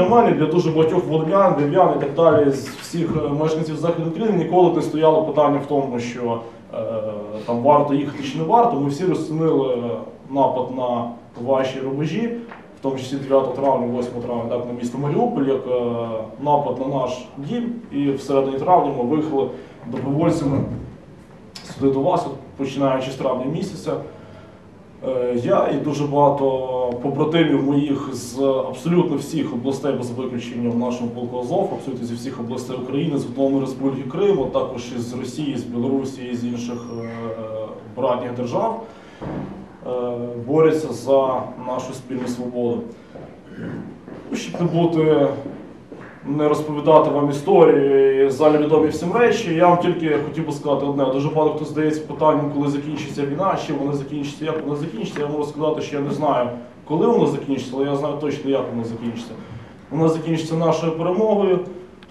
Для мене, для дуже багатьох волинян, львів'ян і так далі, з всіх е, мешканців Західної України ніколи не стояло питання в тому, що е, там варто їхати чи не варто. Ми всі розцінили напад на ваші рубежі, в тому числі 9 травня, 8 травня, так, на місто Маріуполь, як е, напад на наш дім. І в середині травня ми виїхали добровольцями сюди до вас, починаючи з травня місяця. Е, Я і дуже багато побратимів моїх з абсолютно всіх областей без виключення в нашому полку Азов, абсолютно зі всіх областей України, з Автономної Республіки Крим, а також із Росії, з Білорусі з інших е, е, братніх держав, борються за нашу спільну свободу. Щоб не бути не розповідати вам історії загальновідомі всім речі. Я вам тільки хотів би сказати одне. Дуже багато хто задається питанням, коли закінчиться війна, чи вона закінчиться, як вона закінчиться. Я можу сказати, що я не знаю, коли вона закінчиться, але я знаю точно, як вона закінчиться. Вона закінчиться нашою перемогою,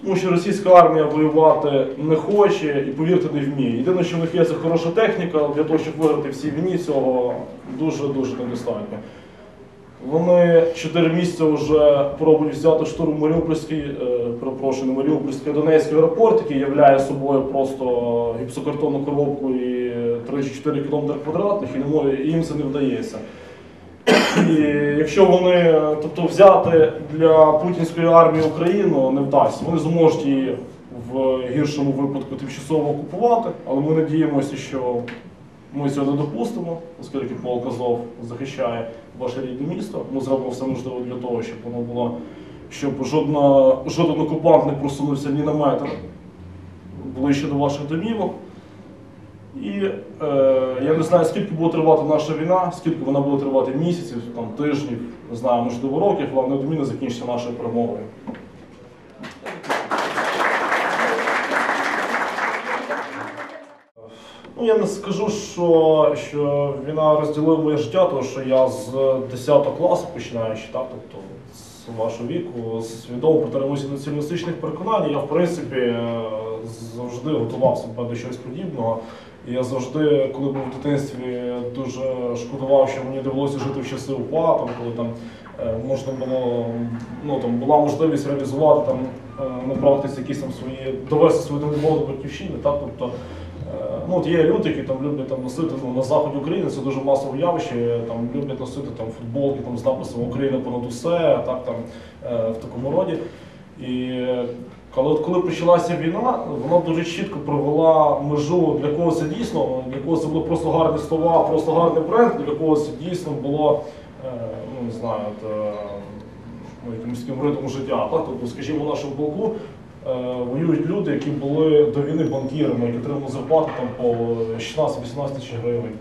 тому що російська армія воювати не хоче і, повірте, не вміє. Єдине, що в них є, це хороша техніка, для того, щоб виграти всі війні, цього дуже-дуже недостатньо. Вони 4 місяці вже пробують взяти штурм Маріупольський, е, перепрошую, Маріупольський, Донецький аеропорт, який являє собою просто гіпсокартонну коробку і 3-4 км квадратних, і їм це не вдається. І якщо вони, е, тобто взяти для путінської армії Україну не вдасться, вони зможуть її в гіршому випадку тимчасово окупувати, але ми надіємося, що ми цього не допустимо, оскільки полк Азов захищає ваше рідне місто. Ми зробимо все можливе для того, щоб воно було, щоб жодна, жоден окупант не просунувся ні на метр ближче до ваших домівок. І е, я не знаю, скільки буде тривати наша війна, скільки вона буде тривати місяців, там, тижнів, не знаю, можливо, років, але неодмінно закінчиться нашою перемогою. Ну, я не скажу, що, що війна розділила моє життя, тому що я з 10 класу починаючи, так, тобто з вашого віку, свідомо притримуюся націоналістичних переконань. Я, в принципі, е, завжди готував себе до чогось подібного. Я завжди, коли був в дитинстві, дуже шкодував, що мені довелося жити в часи УПА, там, коли там е, можна було, ну там була можливість реалізувати там е, на якісь там свої довести свою до батьківщини. Так, тобто, ну от є люди, які там люблять там носити ну, на заході України, це дуже масове явище. Там люблять носити там футболки там з написом Україна понад усе, так там е, в такому роді. І е, коли, от коли почалася війна, вона дуже чітко провела межу, для кого це дійсно, для кого це були просто гарні слова, просто гарний бренд, для кого це дійсно було, е, ну не знаю, от, е, ну, якимось таким ритмом життя. Так? Тобто, скажімо, в нашому полку е, воюють люди, які були до війни банкірами, які отримали зарплату там по 16-18 тисяч гривень.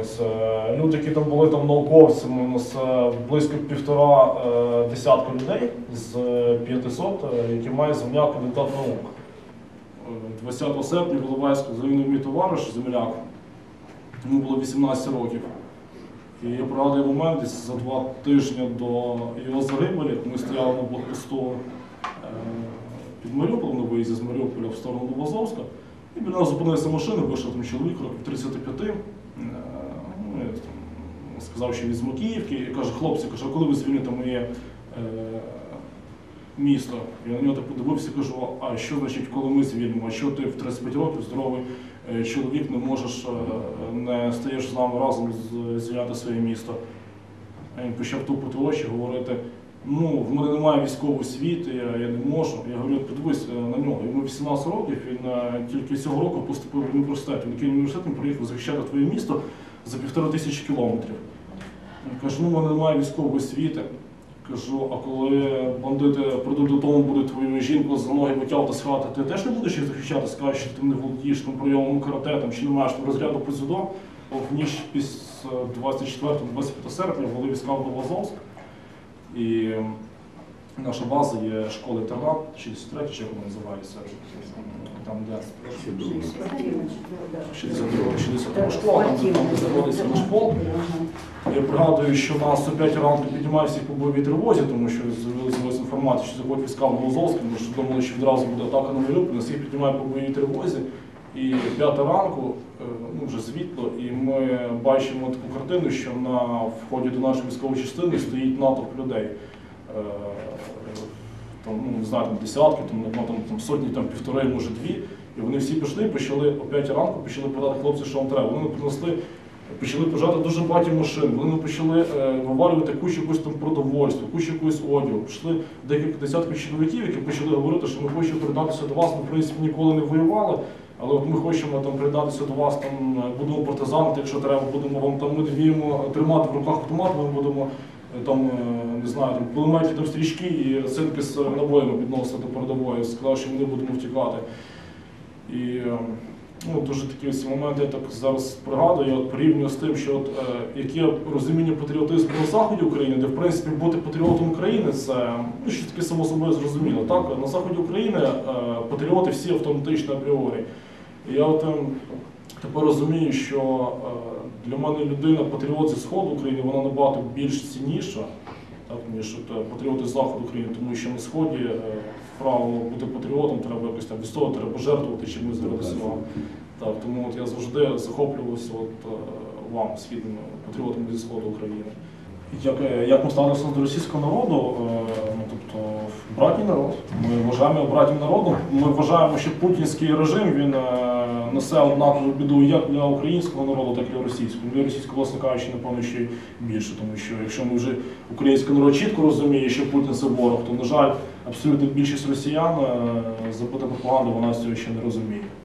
Ось е, люди, які там були там науковцями, у нас е, близько півтора е, десятка людей з е, 500, е, які мають звання кандидат наук. Е, 20 серпня в загинув мій товариш земляк. Йому було 18 років. І я пригадую момент десь за два тижні до його загибелі. Ми стояли на блокпосту е, під Маріуполем на виїзді з Маріуполя в сторону Новозовська. І біля нас зупинилася машина, вийшов там чоловік років 35. Е, ну, я сказав, що він з Макіївки, і каже, хлопці, каже, коли ви звільните моє е, місто? Я на нього так подивився, кажу, а що значить, коли ми звільнимо? А що ти в 35 років здоровий е, чоловік не можеш, е, не стаєш з нами разом звільняти своє місто? А він почав тупити очі, говорити, ну, в мене немає військової освіти, я, я не можу. Я говорю, подивись е, на нього. Йому 18 років, він е, тільки цього року поступив в університет. Він кинув університет, він приїхав захищати твоє місто за півтора тисячі кілометрів. Він каже, ну, в мене немає військової освіти. Кажу, а коли бандити прийдуть додому, будуть твою жінку за ноги витягувати з хати, ти теж не будеш їх захищати, скажеш, що ти не володієш там прийомом карате, чи не маєш там розряду по дзюдо. В ніч після 24-25 серпня ввели війська в Новозовськ. І наша база є школа-інтернат, 63 чи як вона називається, там, де 62 школа, там, там, де знаходиться наш полк. Я пригадую, що нас о 5 ранку піднімає всіх по бойовій тривозі, тому що з'явилася інформація, що заходять війська в Новозовськ, тому що думали, що відразу буде атака на Маріуполь, нас всіх піднімає по бойовій тривозі. І 5 ранку, е, ну вже світло, і ми бачимо таку картину, що на вході до нашої військової частини стоїть натовп людей. Е, там, ну, не знаю, там десятки, там, там, там сотні, там півтори, може дві. І вони всі пішли, почали о 5 ранку, почали подати хлопці, що вам треба. Вони принесли, почали пожати дуже багато машин, вони почали е, виварювати кучу якусь там продовольства, кучу якогось одягу. Пішли декілька десятків чоловіків, які почали говорити, що ми хочемо придатися до вас. Ми, в принципі, ніколи не воювали. Але от ми хочемо там придатися до вас, там е, будемо партизанити, якщо треба, будемо вам там ми вміємо тримати в руках автомат, ми будемо е, там, е, не знаю, там кулеметні там стрічки і цинки з набоями підносити до передової. Сказав, що ми не будемо втікати. І ну, дуже такі ось моменти я так зараз пригадую, от порівнюю з тим, що от, яке розуміння патріотизму на заході України, де в принципі бути патріотом України це ну, щось таке само собою зрозуміло. Так? На заході України патріоти всі автоматично апріорі. І я от, ем, тепер розумію, що е, для мене людина, патріот зі сходу України, вона набагато більш цінніша, так, ніж е, патріоти з заходу України, тому що на сході е, правило бути патріотом треба якось там відстояти, треба жертвувати чимось заради цього. Так, тому от я завжди захоплювався от, е, вам, східними патріотами зі сходу України. Як, е, як ми ставимося до російського народу, е, ну тобто братній народ. Ми вважаємо братнім народом. Ми вважаємо, що путінський режим він е, несе однакову біду як для українського народу, так і для російського. Для російського, власне кажучи, напевно, ще більше, тому що якщо ми вже український народ чітко розуміє, що Путін це ворог, то на жаль, абсолютно більшість росіян забита пропаганда, вона цього ще не розуміє.